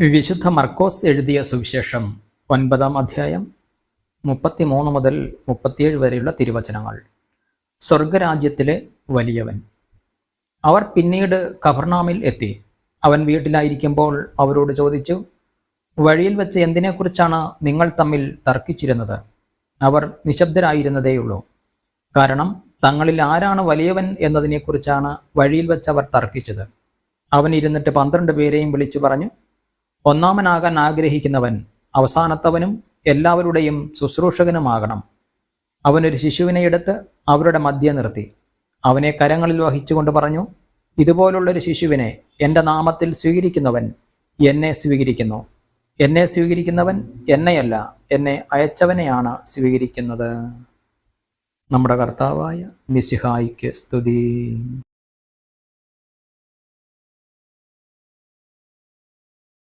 വിശുദ്ധ മർക്കോസ് എഴുതിയ സുവിശേഷം ഒൻപതാം അധ്യായം മുപ്പത്തിമൂന്ന് മുതൽ മുപ്പത്തിയേഴ് വരെയുള്ള തിരുവചനങ്ങൾ. സ്വർഗരാജ്യത്തിലെ വലിയവൻ. അവർ പിന്നീട് കബർനാമിൽ എത്തി. അവൻ വീട്ടിലായിരിക്കുമ്പോൾ അവരോട് ചോദിച്ചു വഴിയിൽ വെച്ച് എന്തിനെക്കുറിച്ചാണ് നിങ്ങൾ തമ്മിൽ തർക്കിച്ചിരുന്നത്? അവർ നിശബ്ദരായിരുന്നതേയുള്ളൂ. കാരണം തങ്ങളിൽ ആരാണ് വലിയവൻ എന്നതിനെക്കുറിച്ചാണ് വഴിയിൽ വെച്ച് അവർ തർക്കിച്ചത്. അവൻ ഇരുന്നിട്ട് പന്ത്രണ്ട് പേരെയും വിളിച്ചു പറഞ്ഞു ഒന്നാമനാകാൻ ആഗ്രഹിക്കുന്നവൻ അവസാനത്തവനും എല്ലാവരുടെയും ശുശ്രൂഷകനുമാകണം. അവനൊരു ശിശുവിനെ എടുത്ത് അവരുടെ മധ്യ നിർത്തി. അവനെ കരങ്ങളിൽ വഹിച്ചുകൊണ്ട് പറഞ്ഞു ഇതുപോലുള്ളൊരു ശിശുവിനെ എന്റെ നാമത്തിൽ സ്വീകരിക്കുന്നവൻ എന്നെ സ്വീകരിക്കുന്നു. എന്നെ സ്വീകരിക്കുന്നവൻ എന്നെയല്ല എന്നെ അയച്ചവനെയാണ് സ്വീകരിക്കുന്നത്. നമ്മുടെ കർത്താവായ മിസിഹായിക്ക് സ്തുതി.